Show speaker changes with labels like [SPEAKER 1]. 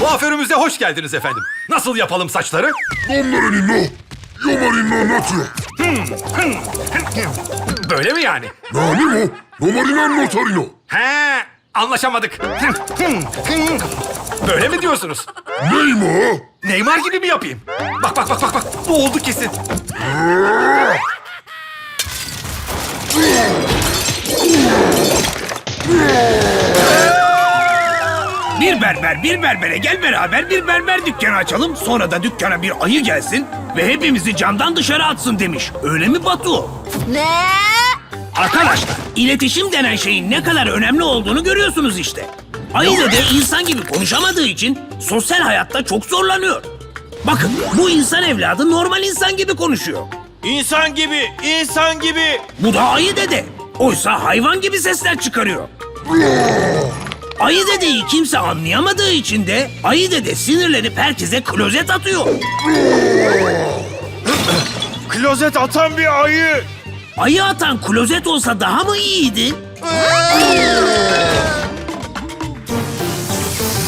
[SPEAKER 1] Kuaförümüze hoş geldiniz efendim. Nasıl yapalım saçları?
[SPEAKER 2] Donlarino, yomarino natio.
[SPEAKER 1] Böyle mi yani?
[SPEAKER 2] Nanimo, nomarino notarino.
[SPEAKER 1] He, anlaşamadık. Böyle mi diyorsunuz?
[SPEAKER 2] Neymo?
[SPEAKER 1] Neymar gibi mi yapayım? Bak bak bak bak bak. Bu oldu kesin.
[SPEAKER 3] Bir berber bir berbere gel beraber bir berber dükkanı açalım. Sonra da dükkana bir ayı gelsin ve hepimizi camdan dışarı atsın demiş. Öyle mi Batu?
[SPEAKER 4] Ne?
[SPEAKER 3] Arkadaşlar iletişim denen şeyin ne kadar önemli olduğunu görüyorsunuz işte. Ayı dede insan gibi konuşamadığı için sosyal hayatta çok zorlanıyor. Bakın bu insan evladı normal insan gibi konuşuyor.
[SPEAKER 5] İnsan gibi, insan gibi.
[SPEAKER 3] Bu da ayı dede. Oysa hayvan gibi sesler çıkarıyor. Ayı dedeyi kimse anlayamadığı için de ayı dede sinirlenip herkese klozet atıyor.
[SPEAKER 5] Klozet atan bir ayı.
[SPEAKER 3] Ayı atan klozet olsa daha mı iyiydi?